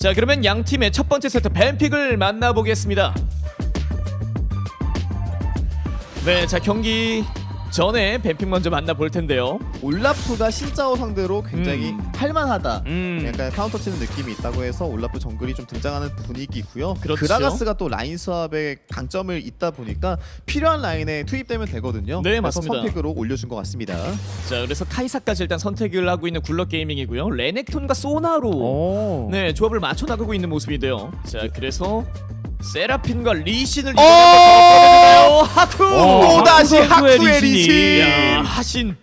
자 그러면 양 팀의 첫 번째 세트 뱀픽을 만나보겠습니다. 네, 자 경기 전에 뱀픽 먼저 만나볼 텐데요. 올라프가 신짜오 상대로 굉장히 음. 할만하다. 음. 약간 카운터 치는 느낌이 있다고 해서 올라프 정글이 좀 등장하는 분위기고요. 그렇죠. 그라가스가 또 라인 수합에 강점을 있다 보니까 필요한 라인에 투입되면 되거든요. 네, 맞습니다. 선픽으로 올려준 것 같습니다. 자 그래서 카이사까지 일단 선택을 하고 있는 굴러 게이밍이고요. 레넥톤과 소나로 오. 네 조합을 맞춰 나가고 있는 모습인데요. 자 그래서 세라핀과 리신을 어! 이번에 하쿠 어, 또다시 하쿠 선수의 하쿠의 리신이. 리신. 야, 하신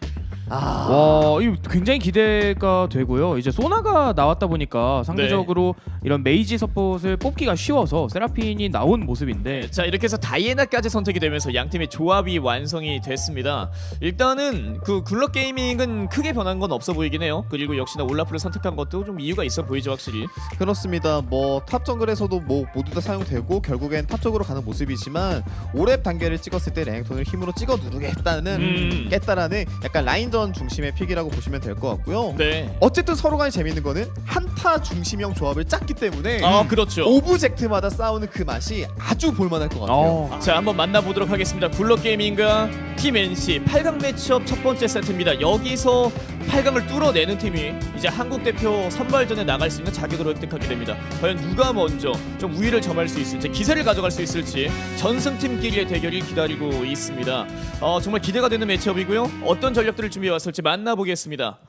아, 와, 이거 굉장히 기대가 되고요. 이제 소나가 나왔다 보니까 상대적으로 이런 메이지 서폿을 뽑기가 쉬워서 세라핀이 나온 모습인데 자 이렇게 해서 다이애나까지 선택이 되면서 양 팀의 조합이 완성이 됐습니다. 일단은 그 굴러 게이밍은 크게 변한 건 없어 보이긴 해요. 그리고 역시나 올라프를 선택한 것도 좀 이유가 있어 보이죠 확실히. 그렇습니다. 뭐 탑 정글에서도 뭐 모두 다 사용되고 결국엔 탑 쪽으로 가는 모습이지만 오랩 단계를 찍었을 때 랭톤을 힘으로 찍어 누르겠다는 음. 깼다라는 약간 라인 전 중심의 픽이라고 보시면 될 것 같고요. 네. 어쨌든 서로 간에 재밌는 거는 한타 중심형 조합을 짰기 때문에 아 그렇죠. 오브젝트마다 싸우는 그 맛이 아주 볼만할 것 같아요. 어, 자 한번 만나보도록 하겠습니다. 굴러 게이밍과 팀 NC 8강 매치업 첫 번째 세트입니다. 여기서 8강을 뚫어내는 팀이 이제 한국 대표 선발전에 나갈 수 있는 자격을 획득하게 됩니다. 과연 누가 먼저 좀 우위를 점할 수 있을지 기세를 가져갈 수 있을지 전승팀끼리의 대결이 기다리고 있습니다. 어, 정말 기대가 되는 매치업이고요. 어떤 전력들을 준비 해 왔을지 만나보겠습니다.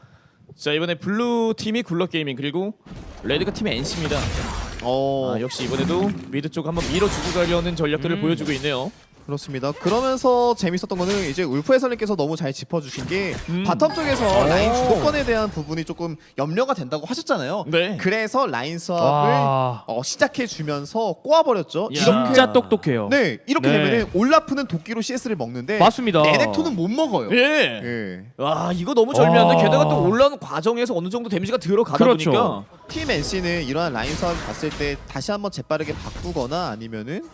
자 이번에 블루 팀이 굴러 게이밍 그리고 레드가 팀 NC입니다. 어, 아, 역시 이번에도 미드 쪽 한번 밀어주고 가려는 전략들을 음. 보여주고 있네요. 그렇습니다. 그러면서 재밌었던 거는 이제 울프 해설님께서 너무 잘 짚어주신 게 음. 바텀 쪽에서 오. 라인 주도권에 대한 부분이 조금 염려가 된다고 하셨잖아요. 네. 그래서 라인 수합을 와, 어, 시작해 주면서 꼬아버렸죠. 야. 이렇게 진짜 똑똑해요. 네 이렇게 네. 되면은 올라프는 도끼로 CS를 먹는데 맞습니다. 레넥톤은 못 먹어요. 예. 예. 와 이거 너무 절묘한데 와. 게다가 또 올라오는 과정에서 어느 정도 데미지가 들어가다 그렇죠. 보니까 팀 NC는 이러한 라인 수합을 봤을 때 다시 한번 재빠르게 바꾸거나 아니면은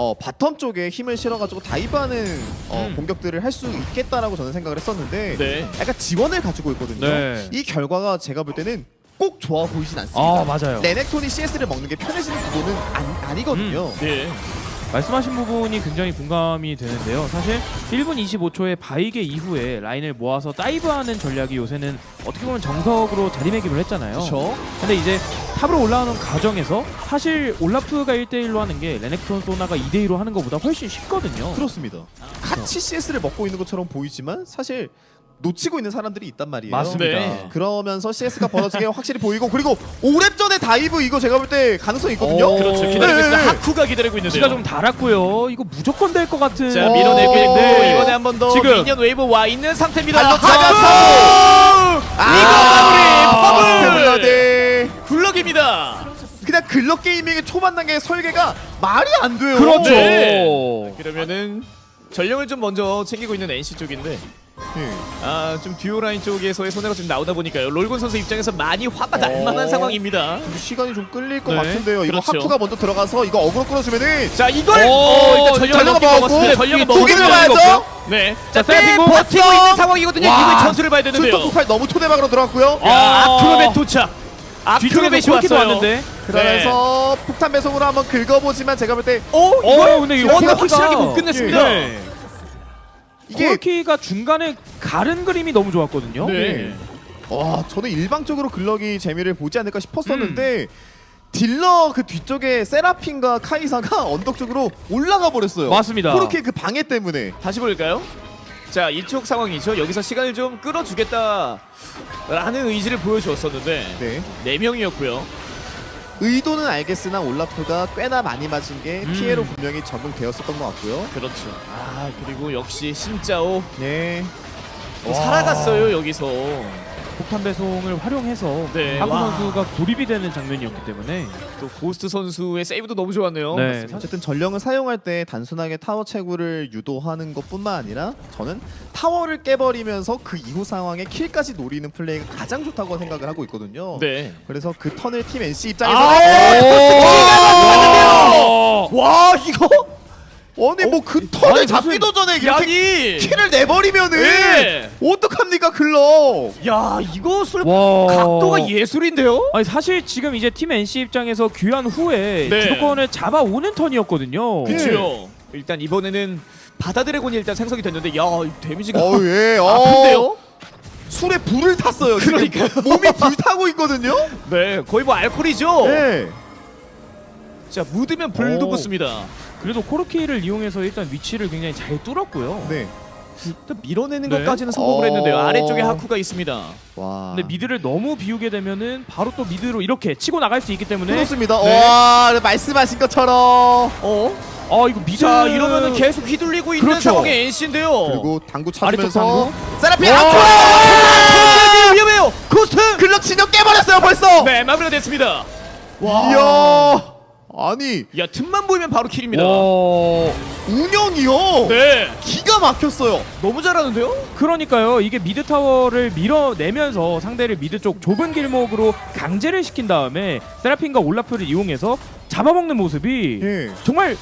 어, 바텀 쪽에 힘을 실어가지고 다이브하는 어, 음. 공격들을 할 수 있겠다라고 저는 생각을 했었는데 네. 약간 지원을 가지고 있거든요. 네. 이 결과가 제가 볼 때는 꼭 좋아 보이진 않습니다. 아, 맞아요. 레넥톤이 CS를 먹는 게 편해지는 구도는 아니, 아니거든요. 네. 말씀하신 부분이 굉장히 공감이 되는데요. 사실 1분 25초의 바이게 이후에 라인을 모아서 다이브하는 전략이 요새는 어떻게 보면 정석으로 자리매김을 했잖아요. 그렇죠. 근데 이제 탑으로 올라오는 과정에서 사실 올라프가 1대1로 하는 게 레넥톤 소나가 2대2로 하는 것보다 훨씬 쉽거든요. 그렇습니다. 같이 CS를 먹고 있는 것처럼 보이지만 사실 놓치고 있는 사람들이 있단 말이에요. 맞습니다. 네. 그러면서 CS가 벌어지게 확실히 보이고 그리고 오랩 전에 다이브 이거 제가 볼 때 가능성 이 있거든요. 오. 그렇죠. 네, 기다리고 있습니다. 네. 하쿠가 기다리고 있는데요. 지가 좀 달았고요. 이거 무조건 될 것 같은. 자 어, 밀어내고 있고 네. 이번에 한 번 더 지금. 미니언 웨이브 와 있는 상태입니다. 발로 하쿠! 아, 이거 마무리! 퍼블! 네. 굴럭입니다. 그냥 글럭 게이밍의 초반 단계의 설계가 말이 안 돼요. 그렇죠. 네. 그러면은 전령을 좀 먼저 챙기고 있는 NC 쪽인데 네. 아 좀 듀오 라인 쪽에서의 손해가 좀 나오다 보니까요. 롤곤 선수 입장에서 많이 화가 날 어. 만한 상황입니다. 근데 시간이 좀 끌릴 것 네, 같은데요. 이거 그렇죠. 하프가 먼저 들어가서 이거 어그로 끌어주면은 자 이걸 오, 어, 일단 먹긴 먹었고, 먹었습니다. 전령을 이게 두 개를 먹었습니다. 봐야죠. 네. 자, 자, 세라핀 네, 공 버티고 봤어. 있는 상황이거든요. 와. 이거 전술을 봐야 되는데요. 폭발 너무 초대박으로 들어갔고요. 야, 아. 아크로벳 도착. 뒤쪽에서 아크로벳이 골키도 왔어요. 왔는데. 그러면서 폭탄 배송으로 한번 긁어보지만 제가 볼때 어, 어, 이걸 근데 이거 이거 확실하게 못 끝냈습니다. 네. 이게 골키가 중간에 가른 그림이 너무 좋았거든요. 네. 와 저는 일방적으로 글럭이 재미를 보지 않을까 싶었었는데 딜러 그 뒤쪽에 세라핀과 카이사가 언덕 쪽으로 올라가 버렸어요. 맞습니다. 코르키의 그 방해 때문에. 다시 볼까요? 자 이쪽 상황이죠. 여기서 시간을 좀 끌어주겠다라는 의지를 보여주었었는데 네. 네 명이었고요. 의도는 알겠으나 올라프가 꽤나 많이 맞은 게 음. 피해로 분명히 적응되었었던 것 같고요. 그렇죠. 아 그리고 역시 신짜오 네. 또 살아갔어요 여기서. 폭탄 배송을 활용해서 네, 하구 와. 선수가 돌입이 되는 장면이었기 때문에 또 고스트 선수의 세이브도 너무 좋았네요. 네. 어쨌든 전령을 사용할 때 단순하게 타워 채굴을 유도하는 것뿐만 아니라 저는 타워를 깨버리면서 그 이후 상황에 킬까지 노리는 플레이가 가장 좋다고 생각을 하고 있거든요. 네. 그래서 그 턴을 팀 NC 입장에서 아, 오! 와 이거 아니 뭐 그 턴을 아니, 잡기도 전에 이렇게 야니. 키를 내버리면은 네. 어떡합니까 글러 야 이거 술 와. 각도가 예술인데요. 아니 사실 지금 이제 팀 NC 입장에서 귀환 후에 네. 주도권을 잡아오는 턴이었거든요. 네. 그렇죠. 일단 이번에는 바다 드래곤이 일단 생성이 됐는데 야 데미지가 어예 어. 아픈데요? 술에 불을 탔어요 지금 그러니까요. 몸이 불타고 있거든요 네 거의 뭐 알코올이죠. 네. 자 묻으면 불도 오. 붙습니다. 그래도 코르키를 이용해서 일단 위치를 굉장히 잘 뚫었고요. 네. 일단 밀어내는 네. 것까지는 성공을 어. 했는데요. 아래쪽에 하쿠가 있습니다. 와 근데 미드를 너무 비우게 되면은 바로 또 미드로 이렇게 치고 나갈 수 있기 때문에 그렇습니다 네. 와 말씀하신 것처럼 어? 아 이거 미드 자 이러면은 계속 휘둘리고 있는 그렇죠. 상황의 NC인데요. 그리고 당구 아래쪽 찾으면서 당구. 세라피 와. 아쿠아 위험해요. 코스트. 글럭 진영 깨버렸어요 벌써 네 마무리가 됐습니다. 이야 아니 야 틈만 보이면 바로 킬입니다. 와 운영이요 네 기가 막혔어요 너무 잘하는데요. 그러니까요 이게 미드 타워를 밀어내면서 상대를 미드 쪽 좁은 길목으로 강제를 시킨 다음에 세라핀과 올라프를 이용해서 잡아먹는 모습이 예 정말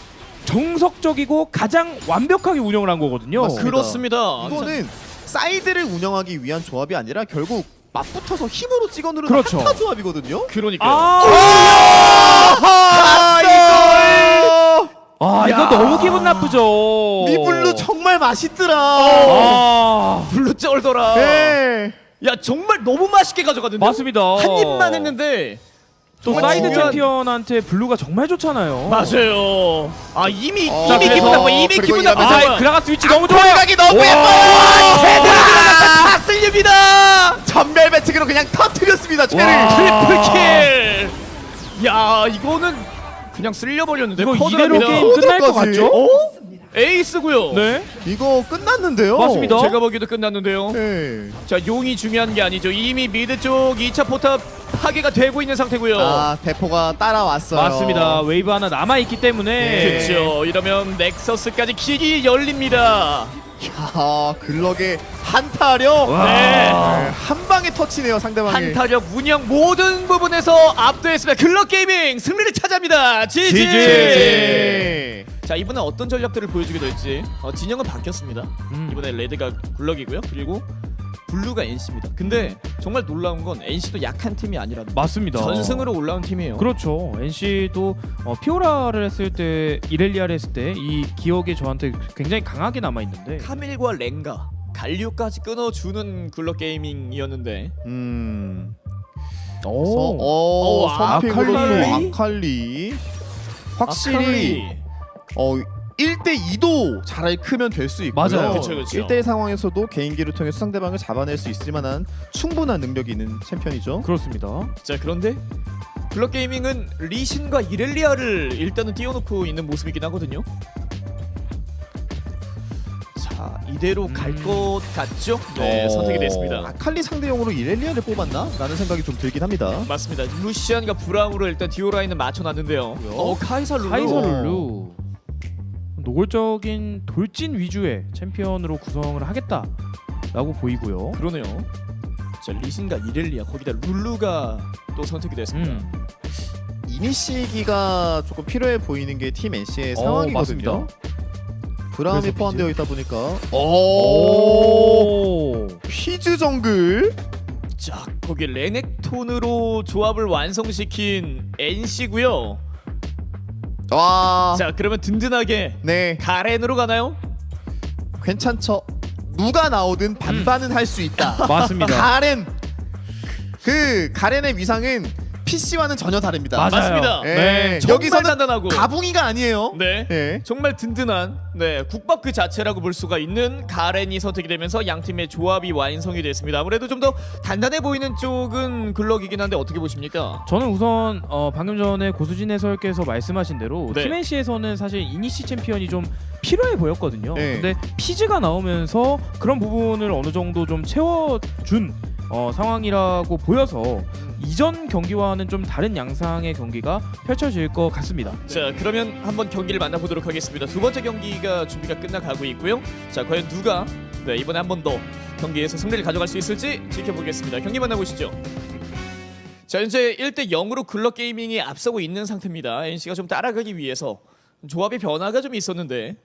정석적이고 가장 완벽하게 운영을 한 거거든요. 맞습니다. 그렇습니다. 이거는 사이드를 운영하기 위한 조합이 아니라 결국 맞붙어서 힘으로 찍어 누르는 그렇죠. 한타 조합이거든요 그러니까요. 아, 아 이걸 아 이거 야. 너무 기분 나쁘죠. 미블루 정말 맛있더라 아 블루 쩔더라. 네. 야 정말 너무 맛있게 가져가던데. 맞습니다. 한 입만 했는데 또 정말 사이드 중요한- 챔피언한테 블루가 정말 좋잖아요. 맞아요. 아 이미 어, 이미 그래서- 기분 나빠. 이미 그리고 기분 나빠. 아 상황. 그라가 스 위치 너무 좋아요. 골각이 너무 와. 예뻐요 제대로 다 쓸립니다. 전멸 배치기로 그냥 터트렸습니다 죄를 와. 트리플 킬. 야 이거는 그냥 쓸려버렸는데 이거. 이대로 게임 끝날 것. 같죠? 어? 에이스고요. 네. 이거 끝났는데요 맞습니다. 제가 보기에도 끝났는데요. 네. 자 용이 중요한 게 아니죠. 이미 미드 쪽 2차 포탑 파괴가 되고 있는 상태고요. 아 대포가 따라왔어요 맞습니다. 웨이브 하나 남아 있기 때문에 네. 그렇죠. 이러면 넥서스까지 길이 열립니다. 야 글럭의 한타력 와. 네. 한 방에 터치네요 상대방이 한타력, 운영 모든 부분에서 압도했습니다. 글럭 게이밍 승리를 차지합니다. 지지. 지지 자 이번엔 어떤 전략들을 보여주게 될지 어, 진영은 바뀌었습니다. 음. 이번에 레드가 굴럭이고요. 그리고 블루가 NC입니다. 근데 정말 놀라운 건 NC도 약한 팀이 아니라는 거. 맞습니다. 전승으로 올라온 팀이에요. 그렇죠. NC도 어, 피오라를 했을 때 이렐리아를 했을 때 이 기억이 저한테 굉장히 강하게 남아 있는데 카밀과 랭가, 갈리오까지 끊어주는 글럭 게이밍이었는데 음 오. 어, 어, 선픽으로서 아칼리? 아칼리 확실히 아칼리. 어 1대 2도 잘 크면 될 수 있고요. 맞아요. 그쵸, 그쵸. 1대1 상황에서도 개인기를 통해서 상대방을 잡아낼 수 있을 만한 충분한 능력이 있는 챔피언이죠. 그렇습니다. 자 그런데 글럭 게이밍은 리신과 이렐리아를 일단은 띄워놓고 있는 모습이긴 하거든요. 자 이대로 갈 음. 것 같죠? 네 어, 선택이 됐습니다. 아칼리 상대용으로 이렐리아를 뽑았나? 라는 생각이 좀 들긴 합니다. 맞습니다. 루시안과 브라움으로 일단 듀오 라인을 맞춰놨는데요. 어 카이사 룰루. 카이사 룰루 노골적인 돌진 위주의 챔피언으로 구성을 하겠다라고 보이고요. 그러네요. 자 리신과 이렐리아 거기다 룰루가 또 선택이 됐습니다. 음. 이니시기가 조금 필요해 보이는 게 팀 NC의 어, 상황이거든요. 맞습니다. 브라움이 그래서 포함되어 있다 보니까 오 오. 피즈 정글 자 거기 레넥톤으로 조합을 완성시킨 NC고요. 와 자 그러면 든든하게 네 가렌으로 가나요? 괜찮죠. 누가 나오든 반반은 할 수 있다. 맞습니다. 가렌 그 가렌의 위상은 PC와는 전혀 다릅니다. 맞아요. 맞습니다. 예, 네, 정말 여기서는 단단하고 가붕이가 아니에요. 네. 예. 정말 든든한 네 국밥 그 자체라고 볼 수가 있는 가렌이 선택이 되면서 양 팀의 조합이 완성이 됐습니다. 아무래도 좀 더 단단해 보이는 쪽은 글럭이긴 한데 어떻게 보십니까? 저는 우선 어, 방금 전에 고수진 해설께서 말씀하신 대로 네. 팀NC에서는 사실 이니시 챔피언이 좀 필요해 보였거든요. 네. 근데 피즈가 나오면서 그런 부분을 어느 정도 좀 채워준 어, 상황이라고 보여서 이전 경기와는 좀 다른 양상의 경기가 펼쳐질 것 같습니다. 자 그러면 한번 경기를 만나보도록 하겠습니다. 두 번째 경기가 준비가 끝나가고 있고요. 자 과연 누가 네 이번에 한 번 더 경기에서 승리를 가져갈 수 있을지 지켜보겠습니다. 경기 만나보시죠. 자 현재 1대 0으로 글럭 게이밍이 앞서고 있는 상태입니다. NC가 좀 따라가기 위해서 조합의 변화가 좀 있었는데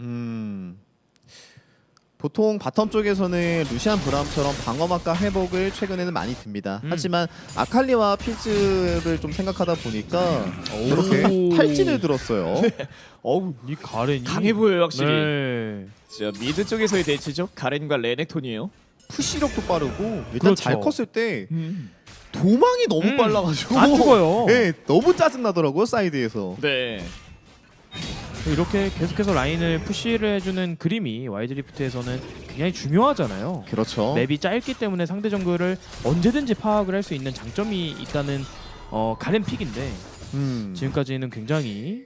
음. 보통 바텀 쪽에서는 루시안 브라움처럼 방어막과 회복을 최근에는 많이 듭니다. 음. 하지만 아칼리와 필즈를 좀 생각하다 보니까 오. 저렇게 탈진을 들었어요. 어우 이 가렌이 강해 보여요 확실히. 네. 자 미드 쪽에서의 대치죠. 가렌과 레넥톤이에요. 푸시력도 빠르고 일단 그렇죠. 잘 컸을 때 도망이 너무 음. 빨라가지고 안 죽어요. 네, 너무 짜증 나더라고요 사이드에서. 네. 이렇게 계속해서 라인을 푸시를 해주는 그림이 와이드리프트에서는 굉장히 중요하잖아요. 그렇죠. 맵이 짧기 때문에 상대 정글을 언제든지 파악을 할 수 있는 장점이 있다는 어, 가렌 픽인데 음. 지금까지는 굉장히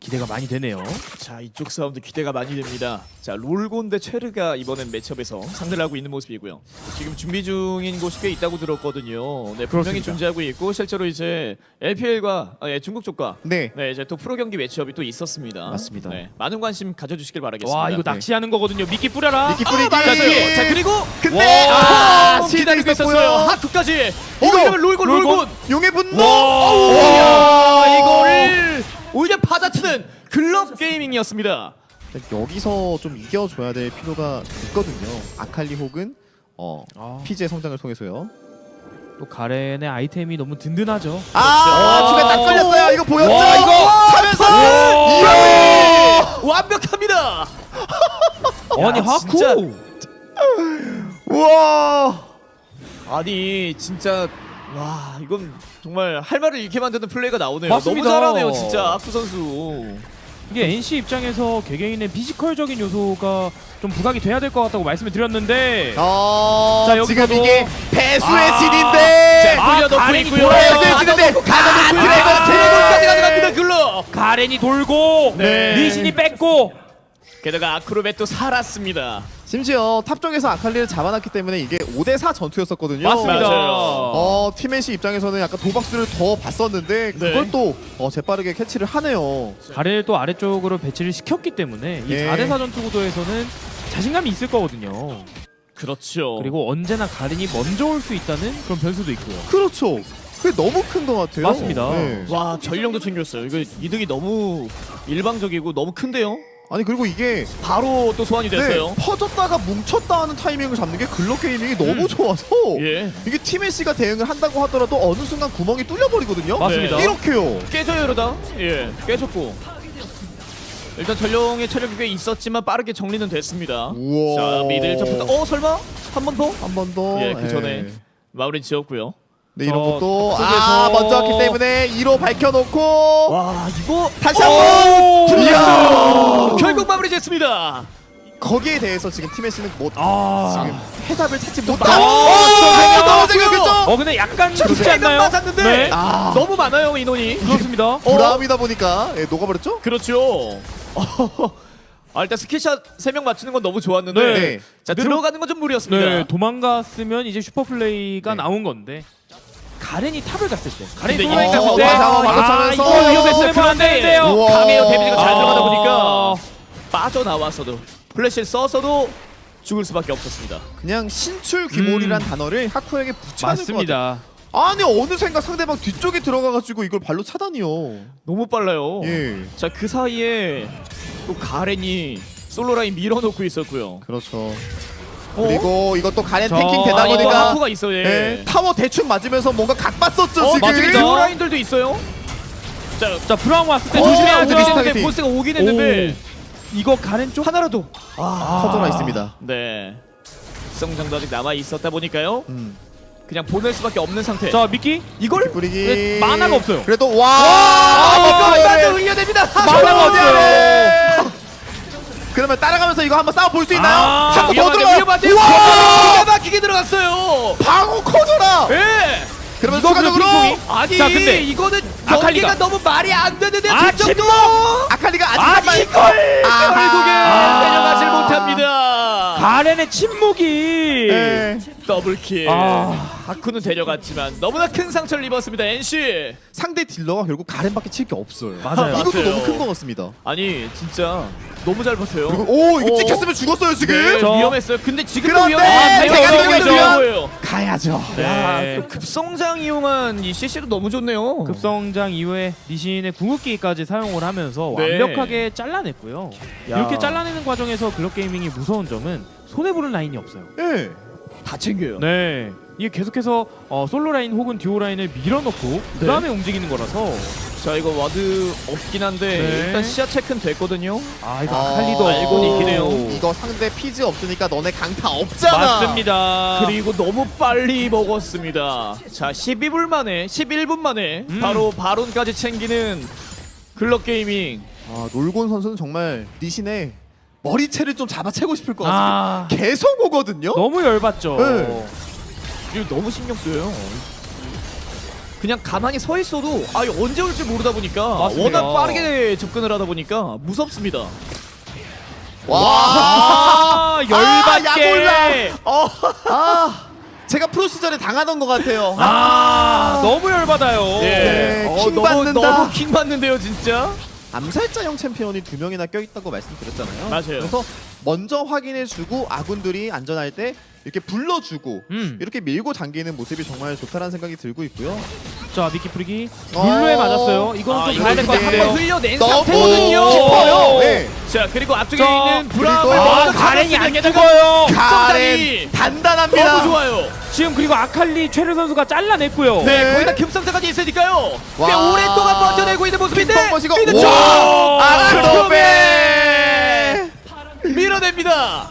기대가 많이 되네요. 자 이쪽 싸움도 기대가 많이 됩니다. 자 롤곤 대 체르가 이번엔 매첩에서 상대를 하고 있는 모습이고요. 지금 준비 중인 곳이 꽤 있다고 들었거든요. 네 분명히 그렇습니다. 존재하고 있고 실제로 이제 LPL과 아, 예, 중국 쪽과 네. 네 이제 또 프로 경기 매치업이 또 있었습니다. 맞습니다. 네, 많은 관심 가져주시길 바라겠습니다. 와 이거 네. 낚시하는 거거든요. 미끼 뿌려라. 미끼 뿌리기. 자, 뒤에. 자 그리고 근데 와, 아, 기다리고. 있었어요. 하프까지. 어 이거! 이러면 롤곤 롤곤? 용의 분노. 와. 와 오히려 받아치는 글럽 게이밍이었습니다. 여기서 좀 이겨줘야 될 필요가 있거든요. 아칼리 혹은 어, 아, 피지의 성장을 통해서요. 또 가렌의 아이템이 너무 든든하죠. 아, 그렇죠. 중에 딱 걸렸어요. 이거 보였죠? 와, 이거! 차면서 이러면 완벽합니다. 아니 진짜. 하쿠. 우와. 아니 진짜 와 이건 정말 할 말을 잃게 만드는 플레이가 나오네요. 맞습니다. 너무 잘하네요 진짜 아프 선수. 이게 NC 입장에서 개개인의 피지컬적인 요소가 좀 부각이 돼야 될 것 같다고 말씀을 드렸는데 어, 자, 여기서도- 지금 이게 배수의 아. 신인데. 자 아, 돌려놓고 가렌이 있고요. 돌아요. 배수의 신인데. 가 드래곤까지 가져갑니다 글럽. 가렌이 돌고 네. 리신이 뺐고 게다가 아크로벳도 살았습니다. 심지어 탑 쪽에서 아칼리를 잡아놨기 때문에 이게 5대4 전투였었거든요. 맞습니다. 맞아요. 어, 팀앤시 입장에서는 약간 도박수를 더 봤었는데 그걸 네. 또 어, 재빠르게 캐치를 하네요. 가렌을 또 아래쪽으로 배치를 시켰기 때문에 이 예. 4대4 전투 구도에서는 자신감이 있을 거거든요. 그렇죠. 그리고 언제나 가렌이 먼저 올 수 있다는 그런 변수도 있고요. 그렇죠. 그게 너무 큰 것 같아요. 맞습니다. 네. 와 전령도 챙겼어요. 이거 이득이 너무 일방적이고 너무 큰데요. 아니 그리고 이게 바로 또 소환이 됐어요. 네, 퍼졌다가 뭉쳤다 하는 타이밍을 잡는 게 글럭 게이밍이 너무 음. 좋아서 예. 이게 팀앤씨가 대응을 한다고 하더라도 어느 순간 구멍이 뚫려버리거든요. 맞습니다. 네. 이렇게요. 깨져요 이러다. 예. 깨졌고. 일단 전령의 체력이 꽤 있었지만 빠르게 정리는 됐습니다. 우와. 자 미들 접근다. 어 설마 한 번 더? 한 번 더. 예, 그 전에. 마무리 지었고요. 네, 이런 저 것도 속에서- 아 먼저 왔기 때문에 1호 밝혀놓고 와 이거 다시 오! 한번 이야. 결국 마무리 됐습니다. 거기에 대해서 지금 팀앤씨는 뭐 아. 지금 해답을 찾지 또 못하고 생겼죠. 어 근데 약간 그렇지 세금 않나요? 맞았는데 네. 아 너무 많아요 인원이. 그렇습니다. 브라움이다 보니까 예, 녹아버렸죠? 그렇죠. 아, 일단 스킬샷 3명 맞추는 건 너무 좋았는데 네. 자 들어가는 건 좀 무리였습니다. 네, 도망갔으면 이제 슈퍼 플레이가 네. 나온 건데 가렌이 탑을 갔을 때 가렌이 근데 갔을 어, 때 맞아, 아, 맞아, 이거 안 되는데요. 우와. 강해요 데미지가 잘 들어가다 보니까 아. 빠져나왔어도 플래시를 써서도 죽을 수밖에 없었습니다. 그냥 신출 귀몰이란 단어를 하쿠에게 붙여야 될것 같아요. 맞습니다. 아니 어느샌가 상대방 뒤쪽에 들어가가지고 이걸 발로 차다니요. 너무 빨라요. 예, 자 그 사이에 또 가렌이 솔로 라인 밀어놓고 있었고요. 그렇죠. 어? 그리고 이것도 가렌 저- 탱킹 되다 보니까 하프가 있어요. 예. 예, 타워 대충 맞으면서 뭔가 각 봤었죠 어 지금. 듀오 라인들도 있어요. 자 자 브라운 왔을 때 어, 조심해야죠. 근데 비슷하게 근데 피. 보스가 오긴 했는데 이거 가렌 쪽 하나라도 아, 터져나 있습니다. 네 성장도 아직 남아 있었다 보니까요. 음. 그냥 보낼 수밖에 없는 상태. 자 미끼 이걸 뿌리기. 네, 만화가 없어요. 그래도 와. 아, 이거 예. 맞아 흘려냅니다. 만화가 없어요. 그러면 따라가면서 이거 한번 싸워 볼 수 있나요? 아, 한번 더 위험한데 들어가. 위험한데 우와! 기가 막히게 들어갔어요. 방어 커져라. 예. 그러면 이거 추가적으로? 아니 자, 근데 이거는 아칼리가- 너무 말이 안 되는데 아, 뒷점도 아칼리가 아직 아, 한 발. 이걸 결국에 아. 내려가질 못합니다. 가렌의 침묵이 예. 더블킬. 아. 하쿠는 데려갔지만 너무나 큰 상처를 입었습니다. NC. 상대 딜러가 결국 가렌밖에 칠 게 없어요. 맞아요. 이것도 맞아요. 너무 큰것 같습니다. 아니 진짜 너무 잘 버텨요. 그리고 오 이거 어. 찍혔으면 죽었어요 지금. 네, 저- 위험했어요. 근데 지금도 그런데 위험해요. 아, 제가 위험해요. 가야죠. 야, 네. 또 급성장 이용한 이 CC도 너무 좋네요. 급성장 이후에 리신의 궁극기까지 사용을 하면서 네. 완벽하게 잘라냈고요. 야. 이렇게 잘라내는 과정에서 글럭 게이밍이 무서운 점은 손해 보는 라인이 없어요. 예. 다 챙겨요. 네. 이게 계속해서 어, 솔로 라인 혹은 듀오 라인을 밀어넣고 그 다음에 움직이는 거라서 자 이거 와드 없긴 한데 네. 일단 시야 체크는 됐거든요. 아 이거 아, 아칼리도 알고는 없고. 있긴 해요. 이거 상대 피즈 없으니까 너네 강타 없잖아. 맞습니다. 그리고 너무 빨리 먹었습니다. 자 12분 만에 11분 만에 음. 바로 바론까지 챙기는 글럭 게이밍. 아 놀곤 선수는 정말 리신의 머리채를 좀 잡아채고 싶을 것 같습니다. 아 계속 오거든요. 너무 열받죠. 네. 이거 너무 신경 쓰여요. 그냥 가만히 서 있어도 아 이거 언제 올지 모르다 보니까 맞습니다. 워낙 빠르게 접근을 하다 보니까 무섭습니다. 와. 아 열받게. 어. 아 제가 프로 시절에 당하던 것 같아요. 아, 너무 열받아요. 네, 어, 킹 너무 받는다. 너무 킹 받는데요 진짜. 암살자형 챔피언이 두 명이나 껴있다고 말씀드렸잖아요. 맞아요. 그래서 먼저 확인해주고 아군들이 안전할 때 이렇게 불러주고 음. 이렇게 밀고 당기는 모습이 정말 좋다라는 생각이 들고 있고요. 자 미키 프리기 어. 룰루에 맞았어요. 이거는 아, 좀 이거 가야 될 것 근데 같은데요. 한번 흘려낸 너무 상태거든요. 깊어요. 네. 자 그리고 앞쪽에 저, 있는 그리고- 먼저 아, 가렌이 안 죽어요. 가렌 단단합니다. 너무 좋아요. 지금 그리고 아칼리 최르 선수가 잘라냈고요. 네, 네. 거기다 급성장까지 있으니까요. 꽤 와. 오랫동안 버텨내고 있는 모습인데 미드 와. 쪽! 아크로베 밀어냅니다.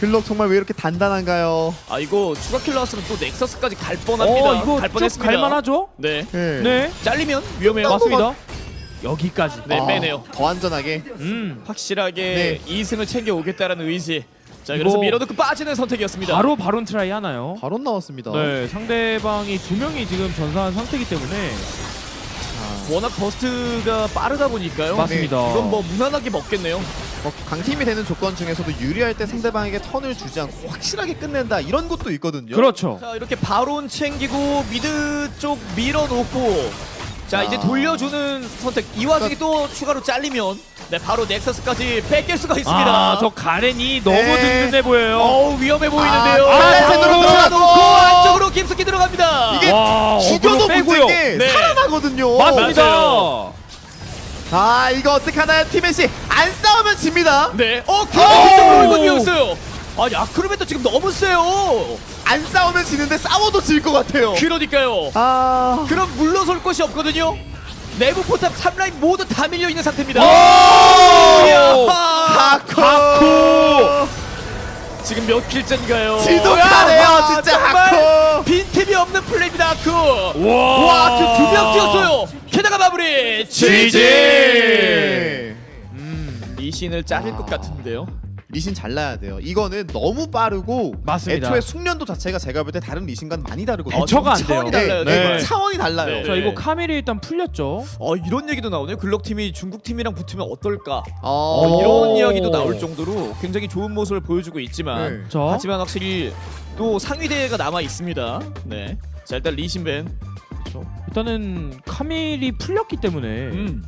글럭 정말 왜 이렇게 단단한가요? 아 이거 추가 킬 나왔으면 또 넥서스까지 갈 뻔합니다. 어 이거 갈쭉 뻔했습니다. 갈만하죠? 네. 네. 네. 잘리면 위험해요. 맞습니다. 여기까지. 네, 아, 빼네요. 더 안전하게. 음. 확실하게 네. 2승을 챙겨 오겠다라는 의지. 자 그래서 이거 밀어넣고 빠지는 선택이었습니다. 바로 바론 트라이 하나요? 바로 나왔습니다. 네, 상대방이 두 명이 지금 전사한 상태이기 때문에 워낙 버스트가 빠르다 보니까요. 맞습니다. 네, 이건 뭐 무난하게 먹겠네요. 뭐 강팀이 되는 조건 중에서도 유리할 때 상대방에게 턴을 주지 않고 확실하게 끝낸다 이런 것도 있거든요. 그렇죠. 자 이렇게 바론 챙기고 미드 쪽 밀어놓고 자 이제 아. 돌려주는 선택 이 와중에 또 추가로 잘리면 네 바로 넥서스까지 뺏길 수가 있습니다. 아, 저 가렌이 너무 네. 든든해 보여요. 어우 위험해 보이는데요. 아, 빨간색으로 들어가놓고 들어가고. 안쪽으로 깊숙이 들어갑니다. 이게 와, 죽여도 어그로 빼고요. 문제게 네. 살아나거든요. 맞습니다. 맞아요. 아 이거 어떡하나요 팀메시 안 싸우면 집니다. 네. 어 오. 그쪽으로 이건 비었어요. 아니 아크로메도 지금 너무 세요. 안 싸우면 지는데 싸워도 질 것 같아요. 그러니까요. 아 그럼 물러설 곳이 없거든요. 내부 포탑 3라인 모두 다 밀려 있는 상태입니다. 오! 이야. 하코 지금 몇 킬째인가요? 지독하네요 야, 진짜 정말 하코. 빈틈이 없는 플레이입니다. 아크 와, 와 아크 두명 뛰었어요. 게다가 마무리. 지지! 음, 리신을 자를 아. 것 같은데요 리신 잘라야 돼요. 이거는 너무 빠르고 맞습니다. 애초에 숙련도 자체가 제가 볼 때 다른 리신과는 많이 다르거든요. 대처가 안 돼요. 차원이 달라요 네, 정말. 네, 차원이 달라요. 네. 자 이거 카멜이 일단 풀렸죠. 어 이런 얘기도 나오네요 글럭 팀이 중국 팀이랑 붙으면 어떨까 어, 어, 이런 오. 이야기도 나올 정도로 굉장히 좋은 모습을 보여주고 있지만 네. 자, 하지만 확실히 또 상위 대회가 남아 있습니다 네 자 일단 리신벤 그렇죠. 일단은 카밀이 풀렸기 때문에 음.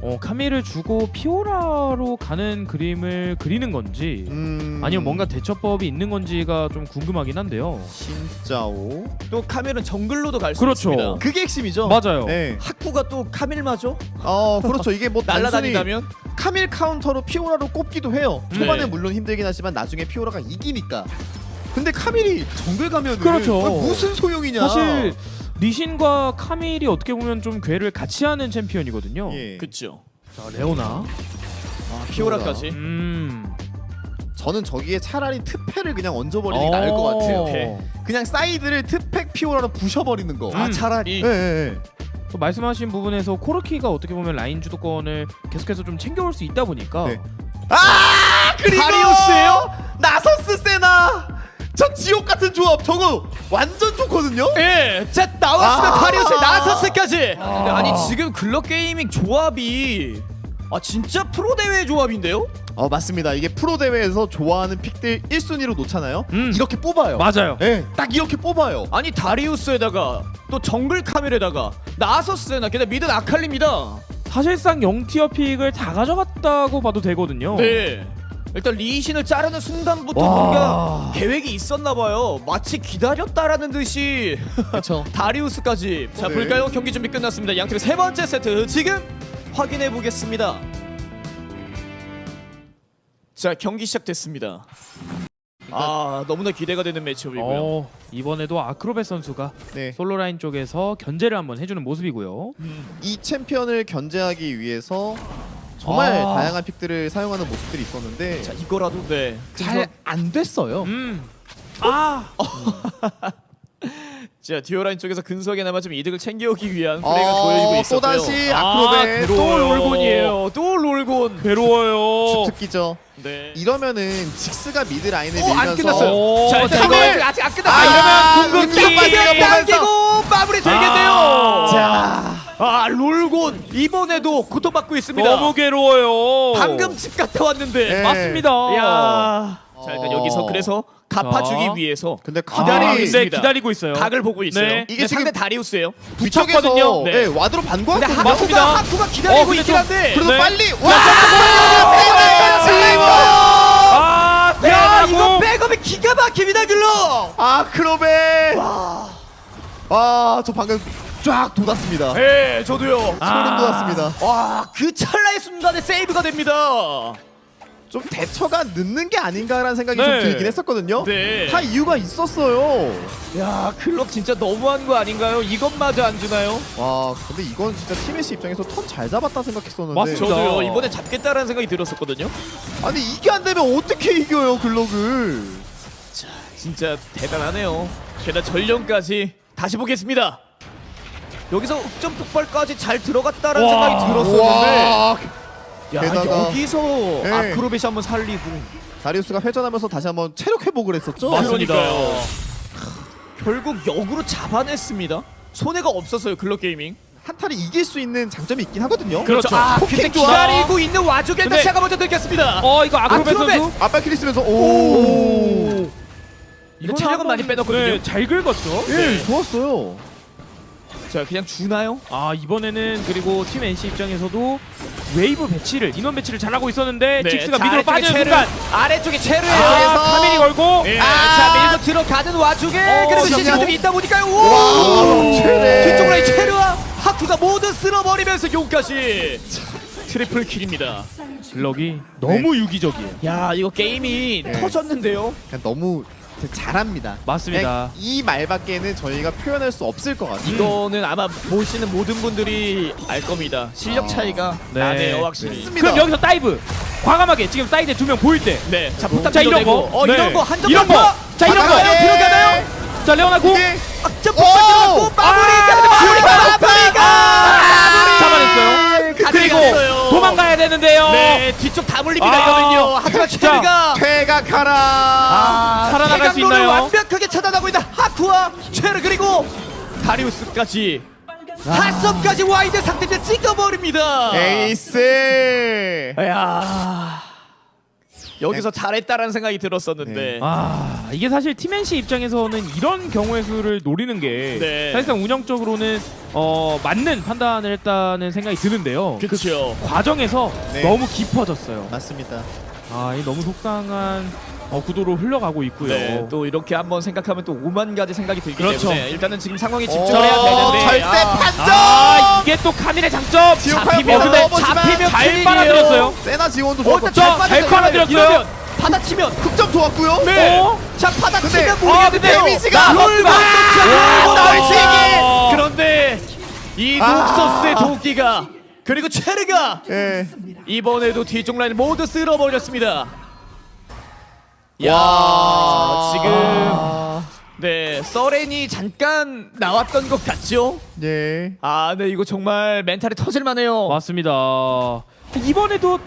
어, 카밀을 주고 피오라로 가는 그림을 그리는 건지 음... 아니면 뭔가 대처법이 있는 건지가 좀 궁금하긴 한데요. 신짜오. 또 카밀은 정글로도 갈 수 그렇죠. 있습니다 그게 핵심이죠. 맞아요. 네. 학구가 또 카밀마죠? 어 그렇죠. 이게 뭐 단순히 날라다닌다면? 카밀 카운터로 피오라로 꼽기도 해요. 네. 초반에 물론 힘들긴 하지만 나중에 피오라가 이기니까. 근데 카밀이 정글 가면은 그렇죠. 어, 무슨 소용이냐. 사실 리신과 카밀이 어떻게 보면 좀 괴를 같이 하는 챔피언이거든요. 예. 그쵸 자 레오나. 아, 피오라까지 음. 저는 저기에 차라리 트패를 그냥 얹어버리는 게 나을 것 같아요. 오케이. 그냥 사이드를 트팩 피오라로 부셔버리는 거. 음. 아 차라리 예, 예, 예. 또 말씀하신 부분에서 코르키가 어떻게 보면 라인 주도권을 계속해서 좀 챙겨올 수 있다 보니까 네. 아 그리고 다리우스예요? 나서스 세나 저 지옥 같은 조합 저거 완전 좋거든요. 예, 자 나왔으면 아. 파리우스 나서스까지. 근데 아니 지금 글럭 게이밍 조합이 아 진짜 프로 대회 조합인데요? 어 맞습니다. 이게 프로 대회에서 좋아하는 픽들 1순위로 놓잖아요. 음. 이렇게 뽑아요. 맞아요. 예, 딱 이렇게 뽑아요. 아니 다리우스에다가 또 정글 카멜에다가 나서스에나 게다가 미드 아칼리입니다. 사실상 0티어 픽을 다 가져갔다고 봐도 되거든요. 네. 일단 리신을 자르는 순간부터 와. 뭔가 계획이 있었나 봐요. 마치 기다렸다라는 듯이 그렇죠. 다리우스까지. 자 네. 볼까요? 경기 준비 끝났습니다. 양팀의 세 번째 세트 지금 확인해 보겠습니다. 자 경기 시작됐습니다. 아 너무나 기대가 되는 매치업이고요. 어, 이번에도 아크로벳 선수가 네. 솔로 라인 쪽에서 견제를 한번 해주는 모습이고요. 이 챔피언을 견제하기 위해서 정말 아. 다양한 픽들을 사용하는 모습들이 있었는데 자 이거라도 네. 잘 안 됐어요. 음. 아, 자 디오라인 쪽에서 근석에나마 좀 이득을 챙겨오기 위한 플레이가 보여지고 어, 있었고요. 또 다시 아, 아크로벳 또 괴로워요. 롤곤이에요. 또 롤곤. 괴로워요. 주특기죠. 네. 이러면은 직스가 미드 라인을 오, 안 밀면서 끝났어요. 오, 자, 자, 이거 아직 안 끝났어요. 아, 이러면 궁극기 궁극기 당기고 마무리 되겠네요. 아. 자, 아, 롤곤 이번에도 고통받고 있습니다. 너무 괴로워요. 방금 집 갔다 왔는데. 네. 맞습니다. 야. 자, 일단 어. 여기서 그래서 갚아주기 자. 위해서 근데 아, 기다리고 카멜이 있습니다. 네, 기다리고 있어요. 각을 보고 있어요. 네. 이게 이게 상대 지금- 다리우스예요. 뒤쪽에서 붙였거든요. 네. 네. 와드로 근데. 하쿠가 맞습니다. 하쿠가 기다리고 어, 근데 있긴 좀- 한데. 그래도 네. 빨리 야, 아, 야. 이거 백업이 기가 막힙니다, 글로. 아크로벳. 아, 저 방금 쫙 돋았습니다. 네, 저도요. 소름 아. 돋았습니다. 와, 그 찰나의 순간에 세이브가 됩니다. 좀 대처가 늦는 게 아닌가라는 생각이 네. 좀 들긴 했었거든요. 네. 다 이유가 있었어요. 야, 클럽 진짜 너무한 거 아닌가요? 이것마저 안 주나요? 와, 근데 이건 진짜 팀메시 입장에서 턴 잘 잡았다 생각했었는데. 맞습니다. 저도요. 이번에 잡겠다라는 생각이 들었었거든요. 아니 이게 안 되면 어떻게 이겨요 글록을? 진짜 대단하네요. 게다가 전령까지 다시 보겠습니다. 여기서 흑점 폭발까지 잘 들어갔다라는 와. 생각이 들었었는데 와, 야, 게다가- 여기서 네. 아크로벳이 한번 살리고 다리우스가 회전하면서 다시 한번 체력 회복을 했었죠. 맞습니다. 그러니까요. 결국 역으로 잡아냈습니다. 손해가 없었어요 글로 게이밍. 한타를 이길 수 있는 장점이 있긴 하거든요. 그렇죠. 아, 포킹 근데 좋아. 기다리고 있는 와중에 근데- 다시아가 먼저 들켰습니다. 어, 이거 아크로벳 아크로벳! 선수. 아빠 키리 쓰면서 오. 오. 이거 체력은 많이 빼놨거든요. 네, 잘 긁었죠. 예, 네. 좋았어요. 자 그냥 주나요? 아 이번에는 그리고 팀 NC 입장에서도 웨이브 배치를 인원 배치를 잘하고 있었는데 직스가 자, 미드로 아래쪽에 빠지는 체르, 순간 아래쪽에 체르예요. 아, 그래서- 카밀이 걸고 예, 아! 자 밀고 들어가는 와중에 어, 그리고 정면. 시시들이 있다 보니까요. 와, 오! 체르. 뒤쪽 라인 체르와 하쿠가 모두 쓸어버리면서 용까지 트리플 킬입니다. 블럭이 너무 유기적이에요. 야 이거 게임이 네. 터졌는데요. 그냥 너무 잘합니다. 맞습니다. 이 말밖에는 저희가 표현할 수 없을 것 같아요. 이거는 아마 보시는 모든 분들이 알 겁니다. 실력 아, 차이가 네. 나네요 확실히. 맞습니다. 그럼 여기서 다이브 과감하게 지금 사이드에 두명 보일 때. 네, 자 포탑 자 이런. 거, 어 네. 이런 거 한점 이런 거, 자 이런 거 들어가요, 들어가나요? 자 레오나 공 이게 마무리가 아! 마무리가 잡아냈어요. 그리고 그리고 도망가야 되는데요. 네 뒤쪽 다 물립니다 아. 이러면요 하지만 자, 체르가 퇴각하라. 아, 살아나갈 수 있나요? 완벽하게 차단하고 있다 하쿠와 체르 그리고 다리우스까지 아. 하섬까지 와이드 상대를 찍어버립니다 에이스. 야 여기서 잘했다라는 생각이 들었었는데 네. 아 이게 사실 팀 NC 입장에서는 이런 경우의 수를 노리는 게 네. 사실상 운영적으로는 어 맞는 판단을 했다는 생각이 드는데요. 그렇죠 과정에서 네. 너무 깊어졌어요. 맞습니다. 아, 이 너무 속상한 어, 구도로 흘러가고 있고요. 네, 또 이렇게 한번 생각하면 또 오만 가지 생각이 들기 그렇죠. 때문에 일단은 지금 상황에 오, 집중해야 되는데 절대 아, 판정. 아, 이게 또 카밀의 장점. 지옥 잡히면 근데 넘어지만 잡히면 잘. 빨아들였어요. 세나 지원도 어, 좋았고 일단 자, 잘. 빨아들였어요. 이러면 받아치면 흑점 좋았고요. 네. 어? 자 받아치면 모르겠는데요. 어, 데미지가 롤바 와, 나올 수 있게. 이 아. 녹서스의 도끼가 그리고 체르가 예. 이번에도 뒤쪽 라인 모두 쓸어버렸습니다. 야 와. 지금 아, 네 서렌이 잠깐 나왔던 것 같죠? 예. 아, 네 이거 정말 멘탈이 터질만해요. 맞습니다. 이번에도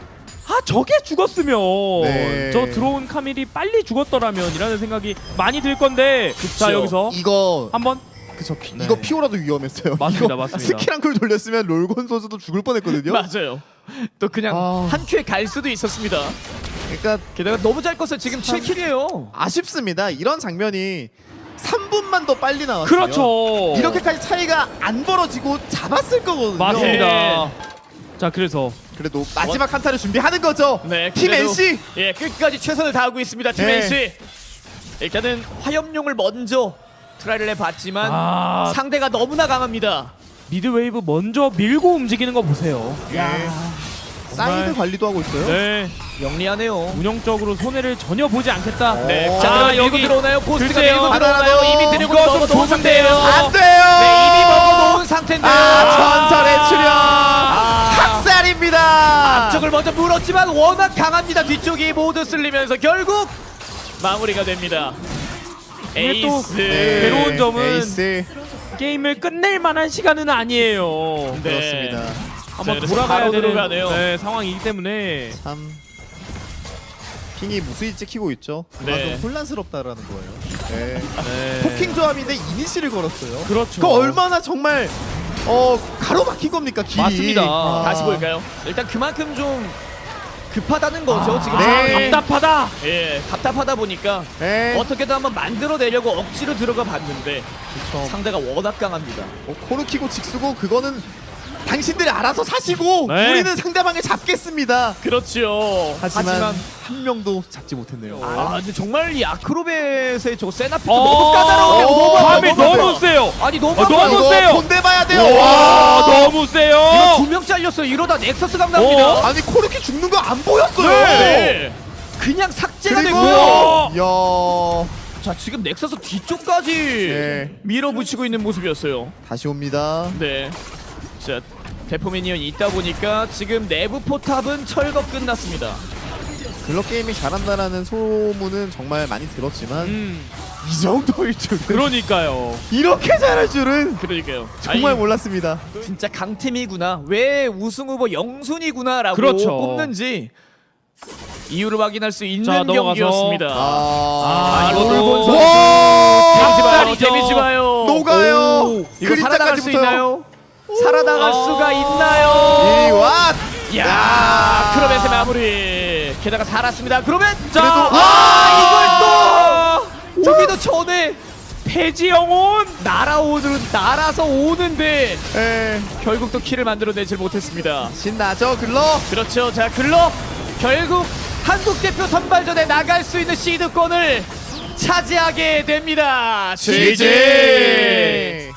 아 저게 죽었으면 네. 저 들어온 카밀이 빨리 죽었더라면이라는 생각이 많이 들 건데 자 여기서 이거 한번 그쵸 피, 네. 이거 피오라도 위험했어요. 맞습니다, 이거 맞습니다. 스킬 한쿨 돌렸으면 롤곤 선수도 죽을 뻔했거든요. 맞아요. 또 그냥 아. 한 큐에 갈 수도 있었습니다. 그러니까 게다가 너무 잘 껐어요. 지금 7킬이에요. 아쉽습니다. 이런 장면이 3분만 더 빨리 나왔어요. 그렇죠. 이렇게까지 차이가 안 벌어지고 잡았을 거거든요. 맞습니다. 네. 자 그래서 그래도 마지막 한타를 준비하는 거죠. 네, 팀 그래도- NC. 예, 끝까지 최선을 다하고 있습니다. 팀 네. NC. 일단은 화염용을 먼저 트라이를 해봤지만 아 상대가 너무나 강합니다. 미드웨이브 먼저 밀고 움직이는 거 보세요. 예. 정말- 사이드 관리도 하고 있어요. 네 영리하네요. 운영적으로 손해를 전혀 보지 않겠다. 네, 오. 자, 아, 그럼 밀고 여기 들어오나요? 포스트가. 밀고 들어오나요? 더. 이미 드래곤 이거 좀 먹어놓은 좁은데요. 상태예요. 안 돼요. 네, 이미 먹어놓은 상태인데요. 아, 전설의 출연. 아. 학살입니다. 앞쪽을 먼저 물었지만 워낙 강합니다. 뒤쪽이 모두 쓸리면서 결국 마무리가 됩니다. 근데 또 에이스. 네, 괴로운 점은 에이스 게임을 끝낼 만한 시간은 아니에요. 네. 그렇습니다. 한번 그래서 돌아가야 바로 되는 들어가네요. 네, 상황이기 때문에 참 핑이 무수히 찍히고 있죠. 네. 혼란스럽다라는 거예요. 네. 네. 포킹 조합인데 이니시를 걸었어요. 그렇죠. 그 얼마나 정말 어 가로막힌 겁니까 길이. 맞습니다. 아. 다시 볼까요? 일단 그만큼 좀 급하다는 거죠. 지금 네. 상황이. 답답하다. 예, 답답하다 보니까 네. 어떻게든 한번 만들어내려고 억지로 들어가 봤는데 그렇죠. 상대가 워낙 강합니다. 어, 코르 키고 직수고 그거는 당신들이 알아서 사시고 네. 우리는 상대방을 잡겠습니다. 그렇죠. 하지만, 한 명도 잡지 못했네요. 아, 근데 정말 이 아크로벳의 저 세나피도 어, 너무 까다로워요. 너무 감이 너무 너무. 세요. 아니 너무 아. 너무 세요. 본대 봐야 돼요. 와 와. 너무 세요. 이거 두명 잘렸어요. 이러다 넥서스 강납니다. 어? 아니 코르키 죽는 거 안 보였어요. 네. 그냥 삭제가. 야자 지금 넥서스 뒤쪽까지 네. 밀어붙이고 있는 모습이었어요. 다시 옵니다. 네. 자 대포 미니언이 있다 보니까 지금 내부 포탑은 철거 끝났습니다. 글럭 게임이 잘한다라는 소문은 정말 많이 들었지만 음, 이 정도일 줄은 그러니까요. 이렇게 잘할 줄은 그러니까요. 정말 아니, 몰랐습니다. 진짜 강팀이구나. 왜 우승 후보 영순이구나라고 그렇죠. 뽑는지 이유를 확인할 수 있는 자, 넘어가서. 경기였습니다. 아, 아, 아, 돌본 선수 와! 데미지 봐요. 데미지 봐요. 녹아요. 오, 이거 살아나갈 수 있나요? 살아나갈 아. 수가 있나요? 이와 야, 크로벳의 마무리. 게다가 살았습니다. 크로벳. 자, 그래도- 아, 이걸 또 저기도 전에 폐지 영혼. 날아오는 날아서 오는데 에 결국 또 키를 만들어내질 못했습니다. 신나죠 글럭. 그렇죠. 자, 글로 결국 한국 대표 선발전에 나갈 수 있는 시드권을 차지하게 됩니다. GG.